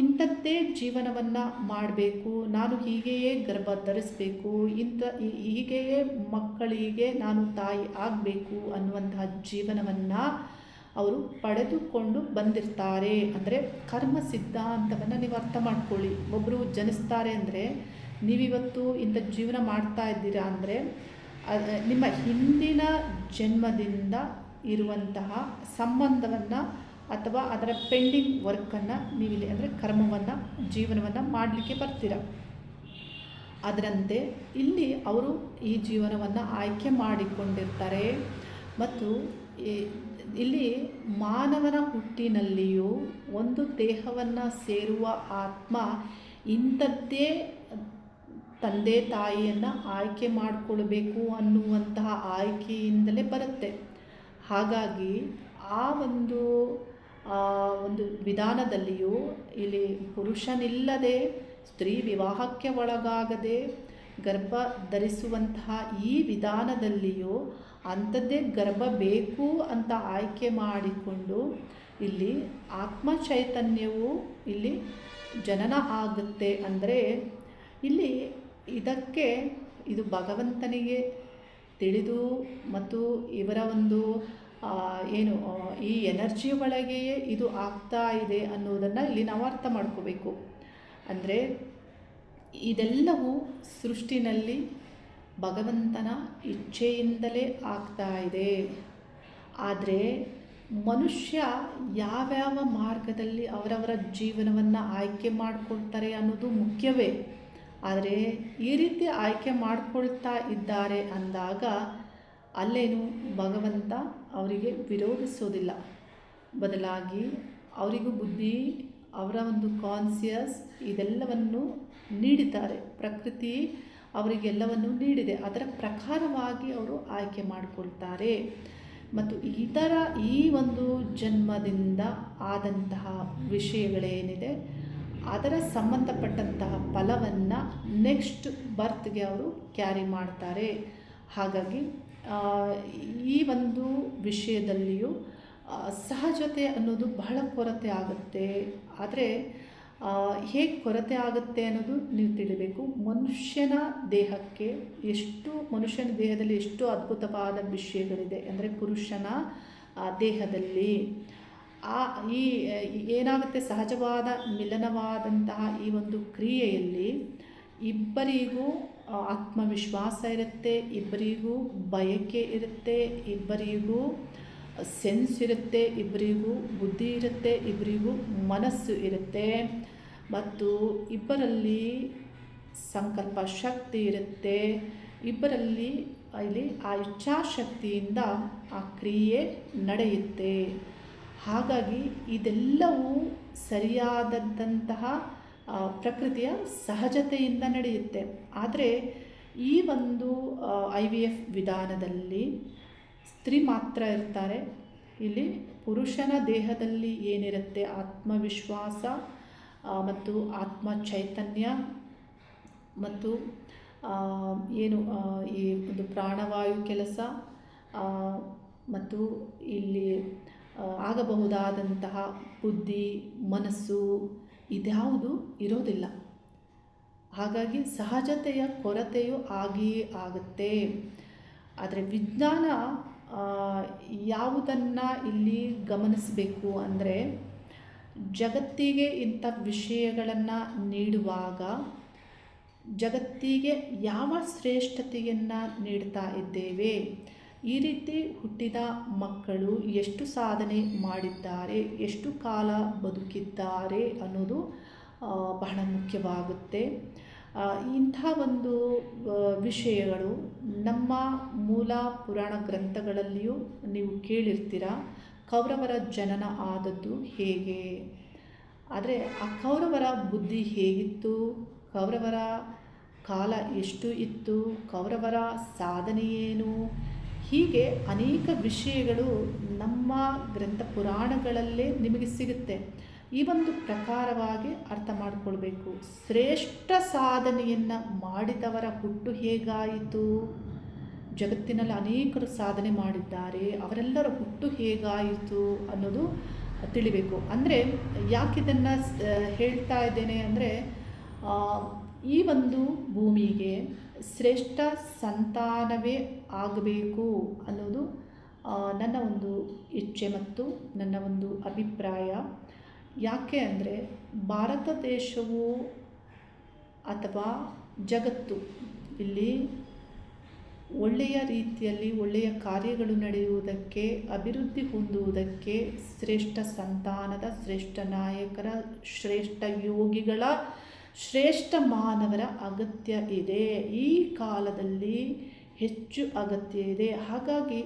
ಇಂಥದ್ದೇ ಜೀವನವನ್ನು ಮಾಡಬೇಕು, ನಾನು ಹೀಗೆಯೇ ಗರ್ಭ ಧರಿಸಬೇಕು, ಇಂಥ ಹೀಗೆಯೇ ಮಕ್ಕಳಿಗೆ ನಾನು ತಾಯಿ ಆಗಬೇಕು ಅನ್ನುವಂತಹ ಜೀವನವನ್ನು ಅವರು ಪಡೆದುಕೊಂಡು ಬಂದಿರ್ತಾರೆ. ಅಂದರೆ ಕರ್ಮ ಸಿದ್ಧಾಂತವನ್ನು ನೀವು ಅರ್ಥ ಮಾಡ್ಕೊಳ್ಳಿ. ಒಬ್ಬರು ಜನಿಸ್ತಾರೆ ಅಂದರೆ ನೀವಿವತ್ತು ಇಂಥ ಜೀವನ ಮಾಡ್ತಾ ಇದ್ದೀರಾ ಅಂದರೆ ಅದ್- ನಿಮ್ಮ ಹಿಂದಿನ ಜನ್ಮದಿಂದ ಇರುವಂತಹ ಸಂಬಂಧವನ್ನು ಅಥವಾ ಅದರ ಪೆಂಡಿಂಗ್ ವರ್ಕನ್ನು ನೀವಿಲ್ಲಿ ಅಂದರೆ ಕರ್ಮವನ್ನು, ಜೀವನವನ್ನು ಮಾಡಲಿಕ್ಕೆ ಬರ್ತೀರ. ಅದರಂತೆ ಇಲ್ಲಿ ಅವರು ಈ ಜೀವನವನ್ನು ಆಯ್ಕೆ ಮಾಡಿಕೊಂಡಿರ್ತಾರೆ. ಮತ್ತು ಇಲ್ಲಿ ಮಾನವನ ಹುಟ್ಟಿನಲ್ಲಿಯೂ ಒಂದು ದೇಹವನ್ನು ಸೇರುವ ಆತ್ಮ ಇಂಥದ್ದೇ ತಂದೆ ತಾಯಿಯನ್ನು ಆಯ್ಕೆ ಮಾಡಿಕೊಳ್ಬೇಕು ಅನ್ನುವಂತಹ ಆಯ್ಕೆಯಿಂದಲೇ ಬರುತ್ತೆ. ಹಾಗಾಗಿ ಆ ಒಂದು ಒಂದು ವಿಧಾನದಲ್ಲಿಯೂ ಇಲ್ಲಿ ಪುರುಷನಿಲ್ಲದೆ, ಸ್ತ್ರೀ ವಿವಾಹಕ್ಕೆ ಒಳಗಾಗದೆ ಗರ್ಭ ಧರಿಸುವಂತಹ ಈ ವಿಧಾನದಲ್ಲಿಯೂ ಅಂಥದ್ದೇ ಗರ್ಭ ಬೇಕು ಅಂತ ಆಯ್ಕೆ ಮಾಡಿಕೊಂಡು ಇಲ್ಲಿ ಆತ್ಮ ಚೈತನ್ಯವು ಇಲ್ಲಿ ಜನನ ಆಗುತ್ತೆ. ಅಂದರೆ ಇಲ್ಲಿ ಇದಕ್ಕೆ ಇದು ಭಗವಂತನಿಗೆ ತಿಳಿದು ಮತ್ತು ಇವರ ಒಂದು ಏನು ಈ ಎನರ್ಜಿ ಒಳಗೆಯೇ ಇದು ಆಗ್ತಾ ಇದೆ ಅನ್ನೋದನ್ನು ಇಲ್ಲಿ ನಾವು ಅರ್ಥ ಮಾಡ್ಕೋಬೇಕು. ಅಂದರೆ ಇದೆಲ್ಲವೂ ಸೃಷ್ಟಿನಲ್ಲಿ ಭಗವಂತನ ಇಚ್ಛೆಯಿಂದಲೇ ಆಗ್ತಾ ಇದೆ. ಆದರೆ ಮನುಷ್ಯ ಯಾವ್ಯಾವ ಮಾರ್ಗದಲ್ಲಿ ಅವರವರ ಜೀವನವನ್ನು ಆಯ್ಕೆ ಮಾಡಿಕೊಳ್ತಾರೆ ಅನ್ನೋದು ಮುಖ್ಯವೇ. ಆದರೆ ಈ ರೀತಿ ಆಯ್ಕೆ ಮಾಡಿಕೊಳ್ತಾ ಇದ್ದಾರೆ ಅಂದಾಗ ಅಲ್ಲೇನು ಭಗವಂತ ಅವರಿಗೆ ವಿರೋಧಿಸೋದಿಲ್ಲ. ಬದಲಾಗಿ ಅವರಿಗೂ ಬುದ್ಧಿ, ಅವರ ಒಂದು ಕಾನ್ಸಿಯಸ್ ಇದೆಲ್ಲವನ್ನು ನೀಡಿದ್ದಾರೆ. ಪ್ರಕೃತಿ ಅವರಿಗೆಲ್ಲವನ್ನು ನೀಡಿದೆ. ಅದರ ಪ್ರಕಾರವಾಗಿ ಅವರು ಆಯ್ಕೆ ಮಾಡಿಕೊಳ್ತಾರೆ. ಮತ್ತು ಇದರ ಈ ಒಂದು ಜನ್ಮದಿಂದ ಆದಂತಹ ವಿಷಯಗಳೇನಿದೆ ಅದರ ಸಂಬಂಧಪಟ್ಟಂತಹ ಫಲವನ್ನು ನೆಕ್ಸ್ಟ್ ಬರ್ತ್ಗೆ ಅವರು ಕ್ಯಾರಿ ಮಾಡ್ತಾರೆ. ಹಾಗಾಗಿ ಈ ಒಂದು ವಿಷಯದಲ್ಲಿಯೂ ಸಹಜತೆ ಅನ್ನೋದು ಬಹಳ ಕೊರತೆ ಆಗುತ್ತೆ. ಆದರೆ ಹೇಗೆ ಕೊರತೆ ಆಗುತ್ತೆ ಅನ್ನೋದು ನೀವು ತಿಳಿಬೇಕು. ಮನುಷ್ಯನ ದೇಹಕ್ಕೆ ಎಷ್ಟು, ಮನುಷ್ಯನ ದೇಹದಲ್ಲಿ ಎಷ್ಟು ಅದ್ಭುತವಾದ ವಿಷಯಗಳಿದೆ ಅಂದರೆ ಪುರುಷನ ದೇಹದಲ್ಲಿ. ಆ ಈ ಏನಾಗುತ್ತೆ ಸಹಜವಾದ ಮಿಲನವಾದಂತಹ ಈ ಒಂದು ಕ್ರಿಯೆಯಲ್ಲಿ ಇಬ್ಬರಿಗೂ ಆತ್ಮವಿಶ್ವಾಸ ಇರುತ್ತೆ, ಇಬ್ಬರಿಗೂ ಬಯಕೆ ಇರುತ್ತೆ, ಇಬ್ಬರಿಗೂ ಸೆನ್ಸ್ ಇರುತ್ತೆ, ಇಬ್ಬರಿಗೂ ಬುದ್ಧಿ ಇರುತ್ತೆ, ಇಬ್ಬರಿಗೂ ಮನಸ್ಸು ಇರುತ್ತೆ. ಮತ್ತು ಇಬ್ಬರಲ್ಲಿ ಸಂಕಲ್ಪ ಶಕ್ತಿ ಇರುತ್ತೆ. ಇಬ್ಬರಲ್ಲಿ ಇಲ್ಲಿ ಆ ಇಚ್ಛಾಶಕ್ತಿಯಿಂದ ಆ ಕ್ರಿಯೆ ನಡೆಯುತ್ತೆ. ಹಾಗಾಗಿ ಇದೆಲ್ಲವೂ ಸರಿಯಾದಂತಹ ಪ್ರಕೃತಿಯ ಸಹಜತೆಯಿಂದ ನಡೆಯುತ್ತೆ. ಆದರೆ ಈ ಒಂದು ಐ ವಿ ಎಫ್ ವಿಧಾನದಲ್ಲಿ ಸ್ತ್ರೀ ಮಾತ್ರ ಇರ್ತಾರೆ. ಇಲ್ಲಿ ಪುರುಷನ ದೇಹದಲ್ಲಿ ಏನಿರುತ್ತೆ? ಆತ್ಮವಿಶ್ವಾಸ ಮತ್ತು ಆತ್ಮ ಚೈತನ್ಯ ಮತ್ತು ಏನು ಈ ಒಂದು ಪ್ರಾಣವಾಯು ಕೆಲಸ ಮತ್ತು ಇಲ್ಲಿ ಆಗಬಹುದಾದಂತಹ ಬುದ್ಧಿ, ಮನಸ್ಸು ಇದ್ಯಾವುದು ಇರೋದಿಲ್ಲ. ಹಾಗಾಗಿ ಸಹಜತೆಯ ಕೊರತೆಯು ಆಗಿಯೇ ಆಗುತ್ತೆ. ಆದರೆ ವಿಜ್ಞಾನ ಯಾವುದನ್ನು ಇಲ್ಲಿ ಗಮನಿಸಬೇಕು ಅಂದರೆ ಜಗತ್ತಿಗೆ ಇಂಥ ವಿಷಯಗಳನ್ನು ನೀಡುವಾಗ ಜಗತ್ತಿಗೆ ಯಾವ ಶ್ರೇಷ್ಠತೆಯನ್ನು ನೀಡ್ತಾ ಇದ್ದೇವೆ? ಈ ರೀತಿ ಹುಟ್ಟಿದ ಮಕ್ಕಳು ಎಷ್ಟು ಸಾಧನೆ ಮಾಡಿದ್ದಾರೆ, ಎಷ್ಟು ಕಾಲ ಬದುಕಿದ್ದಾರೆ ಅನ್ನೋದು ಬಹಳ ಮುಖ್ಯವಾಗುತ್ತೆ. ಇಂಥ ಒಂದು ವಿಷಯಗಳು ನಮ್ಮ ಮೂಲ ಪುರಾಣ ಗ್ರಂಥಗಳಲ್ಲಿಯೂ ನೀವು ಕೇಳಿರ್ತೀರ, ಕೌರವರ ಜನನ ಆದದ್ದು ಹೇಗೆ? ಆದರೆ ಆ ಕೌರವರ ಬುದ್ಧಿ ಹೇಗಿತ್ತು? ಕೌರವರ ಕಾಲ ಎಷ್ಟು ಇತ್ತು? ಕೌರವರ ಸಾಧನೆಯೇನು ಹೀಗೆ ಅನೇಕ ವಿಷಯಗಳು ನಮ್ಮ ಗ್ರಂಥ ಪುರಾಣಗಳಲ್ಲೇ ನಿಮಗೆ ಸಿಗುತ್ತೆ. ಈ ಒಂದು ಪ್ರಕಾರವಾಗಿ ಅರ್ಥ ಮಾಡಿಕೊಳ್ಬೇಕು. ಶ್ರೇಷ್ಠ ಸಾಧನೆಯನ್ನು ಮಾಡಿದವರ ಹುಟ್ಟು ಹೇಗಾಯಿತು? ಜಗತ್ತಿನಲ್ಲಿ ಅನೇಕರು ಸಾಧನೆ ಮಾಡಿದ್ದಾರೆ. ಅವರೆಲ್ಲರ ಹುಟ್ಟು ಹೇಗಾಯಿತು ಅನ್ನೋದು ತಿಳಿಬೇಕು. ಅಂದರೆ ಯಾಕಿದನ್ನು ಹೇಳ್ತಾ ಇದ್ದೇನೆ ಅಂದರೆ ಈ ಒಂದು ಭೂಮಿಗೆ ಶ್ರೇಷ್ಠ ಸಂತಾನವೇ ಆಗಬೇಕು ಅನ್ನೋದು ನನ್ನ ಒಂದು ಇಚ್ಛೆ ಮತ್ತು ನನ್ನ ಒಂದು ಅಭಿಪ್ರಾಯ. ಯಾಕೆ ಅಂದರೆ ಭಾರತ ದೇಶವು ಅಥವಾ ಜಗತ್ತು ಇಲ್ಲಿ ಒಳ್ಳೆಯ ರೀತಿಯಲ್ಲಿ ಒಳ್ಳೆಯ ಕಾರ್ಯಗಳು ನಡೆಯುವುದಕ್ಕೆ, ಅಭಿವೃದ್ಧಿ ಹೊಂದುವುದಕ್ಕೆ ಶ್ರೇಷ್ಠ ಸಂತಾನದ, ಶ್ರೇಷ್ಠ ನಾಯಕರ, ಶ್ರೇಷ್ಠ ಯೋಗಿಗಳ ಶ್ರೇಷ್ಠ ಮಾನವರ ಅಗತ್ಯ ಇದೆ. ಈ ಕಾಲದಲ್ಲಿ ಹೆಚ್ಚು ಅಗತ್ಯ ಇದೆ. ಹಾಗಾಗಿ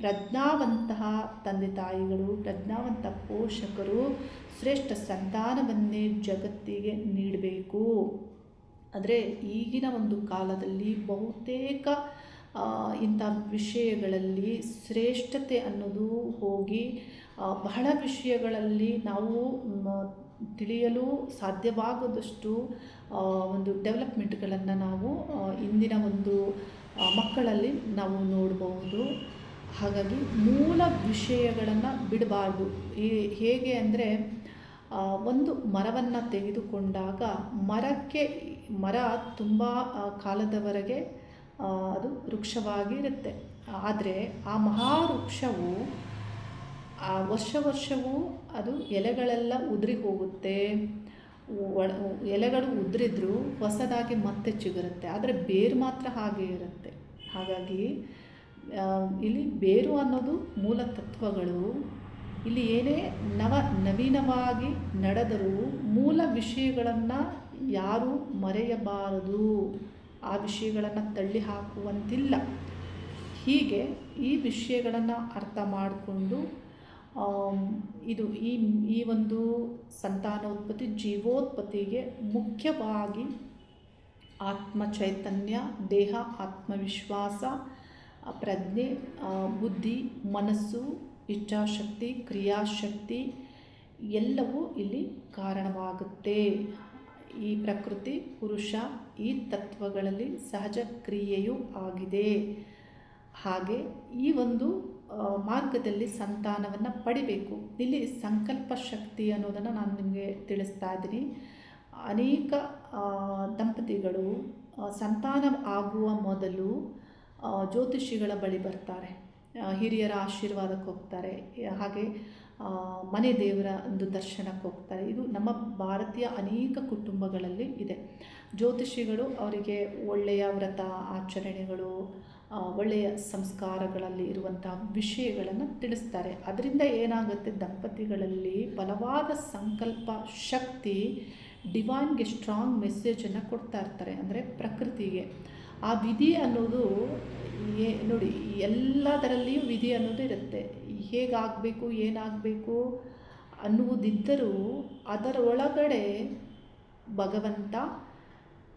ಪ್ರಜ್ಞಾವಂತಹ ತಂದೆ ತಾಯಿಗಳು, ಪ್ರಜ್ಞಾವಂತ ಪೋಷಕರು ಶ್ರೇಷ್ಠ ಸಂತಾನವನ್ನೇ ಜಗತ್ತಿಗೆ ನೀಡಬೇಕು. ಆದರೆ ಈಗಿನ ಒಂದು ಕಾಲದಲ್ಲಿ ಬಹುತೇಕ ಇಂಥ ವಿಷಯಗಳಲ್ಲಿ ಶ್ರೇಷ್ಠತೆ ಅನ್ನೋದು ಹೋಗಿ ಬಹಳ ವಿಷಯಗಳಲ್ಲಿ ನಾವು ತಿಳಿಯಲು ಸಾಧ್ಯವಾಗದಷ್ಟು ಒಂದು ಡೆವಲಪ್ಮೆಂಟ್ಗಳನ್ನು ನಾವು ಇಂದಿನ ಒಂದು ಮಕ್ಕಳಲ್ಲಿ ನಾವು ನೋಡಬಹುದು. ಹಾಗಾಗಿ ಮೂಲ ವಿಷಯಗಳನ್ನು ಬಿಡಬಾರ್ದು. ಹೇಗೆ ಅಂದರೆ ಒಂದು ಮರವನ್ನು ತೆಗೆದುಕೊಂಡಾಗ ಮರಕ್ಕೆ, ಮರ ತುಂಬ ಕಾಲದವರೆಗೆ ಅದು ವೃಕ್ಷವಾಗಿರುತ್ತೆ. ಆದರೆ ಆ ಮಹಾವೃಕ್ಷವು ಆ, ವರ್ಷ ವರ್ಷವೂ ಅದು ಎಲೆಗಳೆಲ್ಲ ಉದುರಿ ಹೋಗುತ್ತೆ. ಎಲೆಗಳು ಉದುರಿದ್ರೂ ಹೊಸದಾಗಿ ಮತ್ತೆ ಚಿಗುರುತ್ತೆ. ಆದರೆ ಬೇರು ಮಾತ್ರ ಹಾಗೆ ಇರುತ್ತೆ. ಹಾಗಾಗಿ ಇಲ್ಲಿ ಬೇರು ಅನ್ನೋದು ಮೂಲ ತತ್ವಗಳು. ಇಲ್ಲಿ ಏನೇ ನವ, ನವೀನವಾಗಿ ನಡೆದರೂ ಮೂಲ ವಿಷಯಗಳನ್ನು ಯಾರೂ ಮರೆಯಬಾರದು. ಆ ವಿಷಯಗಳನ್ನು ತಳ್ಳಿ ಹಾಕುವಂತಿಲ್ಲ. ಹೀಗೆ ಈ ವಿಷಯಗಳನ್ನು ಅರ್ಥ ಮಾಡಿಕೊಂಡು ಇದು ಈ ಈ ಒಂದು ಸಂತಾನೋತ್ಪತ್ತಿ ಜೀವೋತ್ಪತ್ತಿಗೆ ಮುಖ್ಯವಾಗಿ ಆತ್ಮ ಚೈತನ್ಯ, ದೇಹ ಆತ್ಮವಿಶ್ವಾಸ, ಪ್ರಜ್ಞೆ ಬುದ್ಧಿ, ಮನಸ್ಸು, ಇಚ್ಛಾಶಕ್ತಿ, ಕ್ರಿಯಾಶಕ್ತಿ ಎಲ್ಲವೂ ಇಲ್ಲಿ ಕಾರಣವಾಗುತ್ತೆ. ಈ ಪ್ರಕೃತಿ, ಪುರುಷ ಈ ತತ್ವಗಳಲ್ಲಿ ಸಹಜ ಕ್ರಿಯೆಯೂ ಆಗಿದೆ. ಹಾಗೆ ಈ ಒಂದು ಮಾರ್ಗದಲ್ಲಿ ಸಂತಾನವನ್ನು ಪಡಿಬೇಕು. ಇಲ್ಲಿ ಸಂಕಲ್ಪ ಶಕ್ತಿ ಅನ್ನೋದನ್ನು ನಾನು ನಿಮಗೆ ತಿಳಿಸ್ತಾ ಇದ್ದೀನಿ. ಅನೇಕ ದಂಪತಿಗಳು ಸಂತಾನ ಆಗುವ ಮೊದಲು ಜ್ಯೋತಿಷಿಗಳ ಬಳಿ ಬರ್ತಾರೆ. ಹಿರಿಯರ ಆಶೀರ್ವಾದಕ್ಕೆ ಹೋಗ್ತಾರೆ. ಹಾಗೆ ಮನೆ ದೇವರ ಒಂದು ದರ್ಶನಕ್ಕೆ ಹೋಗ್ತಾರೆ. ಇದು ನಮ್ಮ ಭಾರತೀಯ ಅನೇಕ ಕುಟುಂಬಗಳಲ್ಲಿ ಇದೆ. ಜ್ಯೋತಿಷಿಗಳು ಅವರಿಗೆ ಒಳ್ಳೆಯ ವ್ರತ ಆಚರಣೆಗಳು ಒಳ್ಳೆಯ ಸಂಸ್ಕಾರಗಳಲ್ಲಿ ಇರುವಂತಹ ವಿಷಯಗಳನ್ನು ತಿಳಿಸ್ತಾರೆ. ಅದರಿಂದ ಏನಾಗುತ್ತೆ? ದಂಪತಿಗಳಲ್ಲಿ ಬಲವಾದ ಸಂಕಲ್ಪ ಶಕ್ತಿ ಡಿವೈನ್ಗೆ ಸ್ಟ್ರಾಂಗ್ ಮೆಸೇಜನ್ನು ಕೊಡ್ತಾ ಇರ್ತಾರೆ, ಅಂದರೆ ಪ್ರಕೃತಿಗೆ. ಆ ವಿಧಿ ಅನ್ನೋದು ಏ, ನೋಡಿ, ಎಲ್ಲದರಲ್ಲಿಯೂ ವಿಧಿ ಅನ್ನೋದು ಇರುತ್ತೆ. ಹೇಗಾಗಬೇಕು, ಏನಾಗಬೇಕು ಅನ್ನುವುದಿದ್ದರೂ ಅದರ ಒಳಗಡೆ ಭಗವಂತ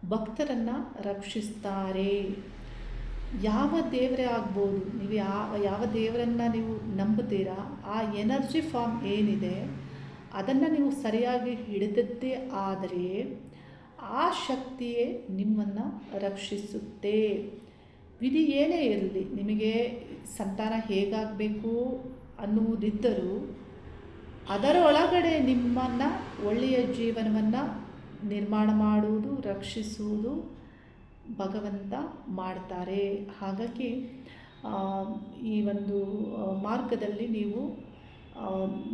ಭಕ್ತರನ್ನು ರಕ್ಷಿಸ್ತಾರೆ. ಯಾವ ದೇವರೇ ಆಗ್ಬೋದು, ನೀವು ಯಾವ ಯಾವ ದೇವರನ್ನು ನೀವು ನಂಬುತ್ತೀರಾ, ಆ ಎನರ್ಜಿ ಫಾರ್ಮ್ ಏನಿದೆ, ಅದನ್ನು ನೀವು ಸರಿಯಾಗಿ ಹಿಡಿದದ್ದೇ ಆದರೆ ಆ ಶಕ್ತಿಯೇ ನಿಮ್ಮನ್ನು ರಕ್ಷಿಸುತ್ತೆ. ವಿಧಿ ಏನೇ ಇರಲಿ, ನಿಮಗೆ ಸಂತಾನ ಹೇಗಾಗಬೇಕು ಅನ್ನುವುದಿದ್ದರೂ ಅದರೊಳಗಡೆ ನಿಮ್ಮನ್ನು ಒಳ್ಳೆಯ ಜೀವನವನ್ನು ನಿರ್ಮಾಣ ಮಾಡುವುದು, ರಕ್ಷಿಸುವುದು ಭಗವಂತ ಮಾಡ್ತಾರೆ. ಹಾಗಾಗಿ ಈ ಒಂದು ಮಾರ್ಗದಲ್ಲಿ ನೀವು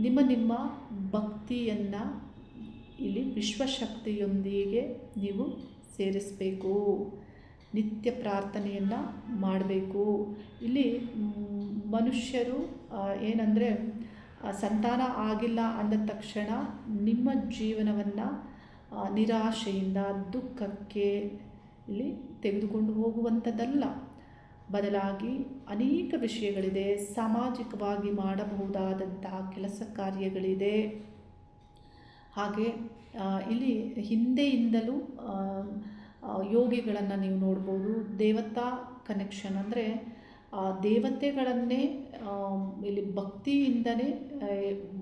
ನಿಮ್ಮ ನಿಮ್ಮ ಭಕ್ತಿಯನ್ನು ಇಲ್ಲಿ ವಿಶ್ವಶಕ್ತಿಯೊಂದಿಗೆ ನೀವು ಸೇರಿಸಬೇಕು. ನಿತ್ಯ ಪ್ರಾರ್ಥನೆಯನ್ನು ಮಾಡಬೇಕು. ಇಲ್ಲಿ ಮನುಷ್ಯರು ಏನಂದರೆ ಸಂತಾನ ಆಗಿಲ್ಲ ಅಂದ ತಕ್ಷಣ ನಿಮ್ಮ ಜೀವನವನ್ನು ನಿರಾಶೆಯಿಂದ, ದುಃಖಕ್ಕೆ ಇಲ್ಲಿ ತೆಗೆದುಕೊಂಡು ಹೋಗುವಂಥದ್ದಲ್ಲ. ಬದಲಾಗಿ ಅನೇಕ ವಿಷಯಗಳಿದೆ ಸಾಮಾಜಿಕವಾಗಿ ಮಾಡಬಹುದಾದಂತಹ ಕೆಲಸ ಕಾರ್ಯಗಳಿದೆ. ಹಾಗೆ ಇಲ್ಲಿ ಹಿಂದೆಯಿಂದಲೂ ಯೋಗಿಗಳನ್ನು ನೀವು ನೋಡ್ಬೋದು. ದೇವತಾ ಕನೆಕ್ಷನ್ ಅಂದರೆ ದೇವತೆಗಳನ್ನೇ ಇಲ್ಲಿ ಭಕ್ತಿಯಿಂದನೇ ಆ,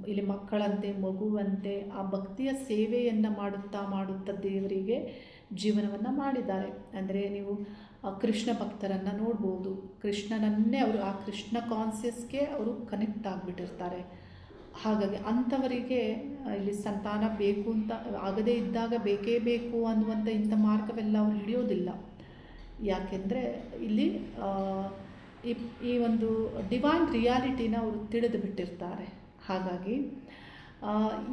ಇಲ್ಲಿ ಮಕ್ಕಳಂತೆ ಮಗುವಂತೆ ಆ ಭಕ್ತಿಯ ಸೇವೆಯನ್ನು ಮಾಡುತ್ತಾ ಮಾಡುತ್ತಾ ದೇವರಿಗೆ ಜೀವನವನ್ನು ಮಾಡಿದ್ದಾರೆ. ಅಂದರೆ ನೀವು ಕೃಷ್ಣ ಭಕ್ತರನ್ನು ನೋಡ್ಬೋದು. ಕೃಷ್ಣನನ್ನೇ ಅವರು, ಆ ಕೃಷ್ಣ ಕಾನ್ಸಿಯಸ್ಗೆ ಅವರು ಕನೆಕ್ಟ್ ಆಗಿಬಿಟ್ಟಿರ್ತಾರೆ. ಹಾಗಾಗಿ ಅಂಥವರಿಗೆ ಇಲ್ಲಿ ಸಂತಾನ ಬೇಕು ಅಂತ, ಆಗದೇ ಇದ್ದಾಗ ಬೇಕೇ ಬೇಕು ಅನ್ನುವಂಥ ಇಂಥ ಮಾರ್ಗವೆಲ್ಲ ಅವ್ರು ಹಿಡಿಯೋದಿಲ್ಲ. ಯಾಕೆಂದರೆ ಇಲ್ಲಿ ಈ ಈ ಒಂದು ಡಿವೈನ್ ರಿಯಾಲಿಟಿನ ಅವರು ತಿಳಿದು ಬಿಟ್ಟಿರ್ತಾರೆ. ಹಾಗಾಗಿ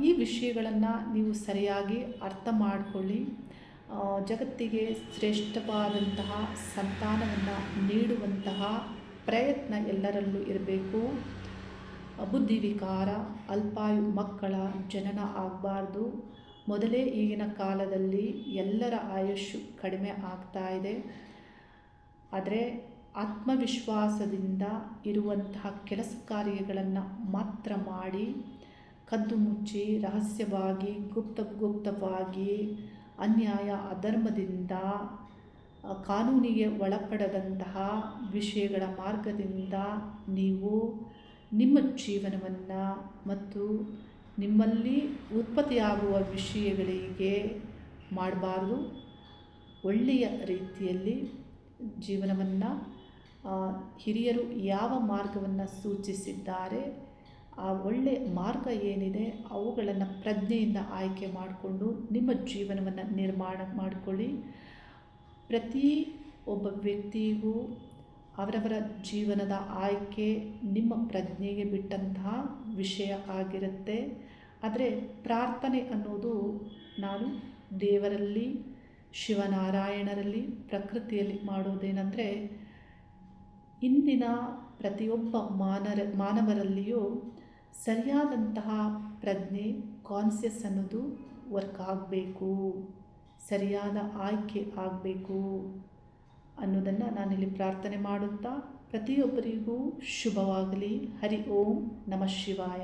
ಈ ವಿಷಯಗಳನ್ನು ನೀವು ಸರಿಯಾಗಿ ಅರ್ಥ ಮಾಡಿಕೊಳ್ಳಿ. ಜಗತ್ತಿಗೆ ಶ್ರೇಷ್ಠವಾದಂತಹ ಸಂತಾನವನ್ನು ನೀಡುವಂತಹ ಪ್ರಯತ್ನ ಎಲ್ಲರಲ್ಲೂ ಇರಬೇಕು. ಬುದ್ಧಿವಿಕಾರ, ಅಲ್ಪಾಯು ಮಕ್ಕಳ ಜನನ ಆಗಬಾರ್ದು. ಮೊದಲೇ ಈಗಿನ ಕಾಲದಲ್ಲಿ ಎಲ್ಲರ ಆಯುಷ್ಯು ಕಡಿಮೆ ಆಗ್ತಾ ಇದೆ. ಆದರೆ ಆತ್ಮವಿಶ್ವಾಸದಿಂದ ಇರುವಂತಹ ಕೆಲಸ ಕಾರ್ಯಗಳನ್ನು ಮಾತ್ರ ಮಾಡಿ ಕದ್ದು ಮುಚ್ಚಿ ರಹಸ್ಯವಾಗಿ, ಗುಪ್ತ ಗುಪ್ತವಾಗಿ ಅನ್ಯಾಯ, ಅಧರ್ಮದಿಂದ ಕಾನೂನಿಗೆ ಒಳಪಡದಂತಹ ವಿಷಯಗಳ ಮಾರ್ಗದಿಂದ ನೀವು ನಿಮ್ಮ ಜೀವನವನ್ನು ಮತ್ತು ನಿಮ್ಮಲ್ಲಿ ಉತ್ಪತ್ತಿಯಾಗುವ ವಿಷಯಗಳಿಗೆ ಮಾಡಬಾರ್ದು. ಒಳ್ಳೆಯ ರೀತಿಯಲ್ಲಿ ಜೀವನವನ್ನು ಹಿರಿಯರು ಯಾವ ಮಾರ್ಗವನ್ನು ಸೂಚಿಸಿದ್ದಾರೆ ಆ ಒಳ್ಳೆಯ ಮಾರ್ಗ ಏನಿದೆ, ಅವುಗಳನ್ನು ಪ್ರಜ್ಞೆಯಿಂದ ಆಯ್ಕೆ ಮಾಡಿಕೊಂಡು ನಿಮ್ಮ ಜೀವನವನ್ನು ನಿರ್ಮಾಣ ಮಾಡಿಕೊಳ್ಳಿ. ಪ್ರತಿ ಒಬ್ಬ ವ್ಯಕ್ತಿಗೂ ಅವರವರ ಜೀವನದ ಆಯ್ಕೆ ನಿಮ್ಮ ಪ್ರಜ್ಞೆಗೆ ಬಿಟ್ಟಂತಹ ವಿಷಯ ಆಗಿರುತ್ತೆ. ಆದರೆ ಪ್ರಾರ್ಥನೆ ಅನ್ನೋದು ನಾನು ದೇವರಲ್ಲಿ, ಶಿವನಾರಾಯಣರಲ್ಲಿ, ಪ್ರಕೃತಿಯಲ್ಲಿ ಮಾಡೋದೇನೆಂದರೆ ಇಂದಿನ ಪ್ರತಿಯೊಬ್ಬ ಮಾನರ, ಮಾನವರಲ್ಲಿಯೂ ಸರಿಯಾದಂತಹ ಪ್ರಜ್ಞೆ ಕಾನ್ಸಿಯಸ್ ಅನ್ನೋದು ವರ್ಕ್ ಆಗಬೇಕು, ಸರಿಯಾದ ಆಯ್ಕೆ ಆಗಬೇಕು ಅನ್ನೋದನ್ನು ನಾನಿಲ್ಲಿ ಪ್ರಾರ್ಥನೆ ಮಾಡುತ್ತಾ ಪ್ರತಿಯೊಬ್ಬರಿಗೂ ಶುಭವಾಗಲಿ. ಹರಿ ಓಂ ನಮಃ ಶಿವಾಯ.